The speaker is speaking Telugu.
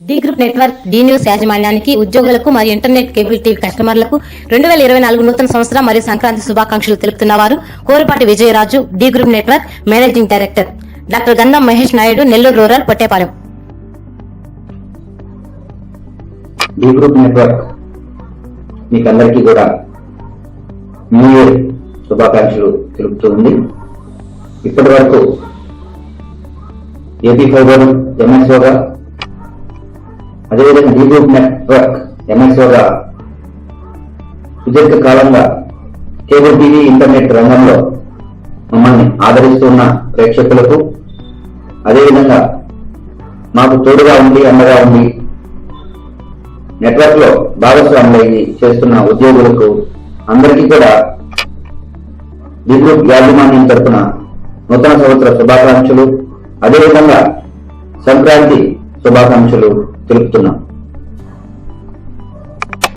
D group network D news యాజమాన్యానికి ఉద్యోగులకు మరియు ఇంటర్నెట్ కేబుల్ టీవీ కస్టమర్లకు రెండు వేల ఇరవై నాలుగు నూతన సంవత్సరం మరియు సంక్రాంతి శుభాకాంక్షలు తెలుపుతున్న వారు Korapati Vijayaraju D group network managing director. Doctor Gandham Mahesh Naidu Nellore rural Pottepalem. D group network మీకందరికీ కూడా న్యూ ఇయర్ శుభాకాంక్షలు తెలుపుతూ ఉంది. ఇప్పటి వరకు ఏపీ ఫైబర్ ఎంఎస్ఓగా అదేవిధంగా డి గ్రూప్ నెట్వర్క్ ఎంఎస్ఓగా సుదీర్ఘ కాలంగా కేబుల్ టీవీ ఇంటర్నెట్ రంగంలో మమ్మల్ని ఆదరిస్తున్న ప్రేక్షకులకు అదేవిధంగా మాకు తోడుగా ఉండి అండగా ఉండి నెట్వర్క్లో భాగస్వాములయ్యి చేస్తున్న ఉద్యోగులకు అందరికీ కూడా ది గ్రూప్ యాజమాన్యం తరఫున నూతన సంవత్సర శుభాకాంక్షలు. అదేవిధంగా సంక్రాంతి శుభాకాంక్షలు తెలుపుతున్నాం.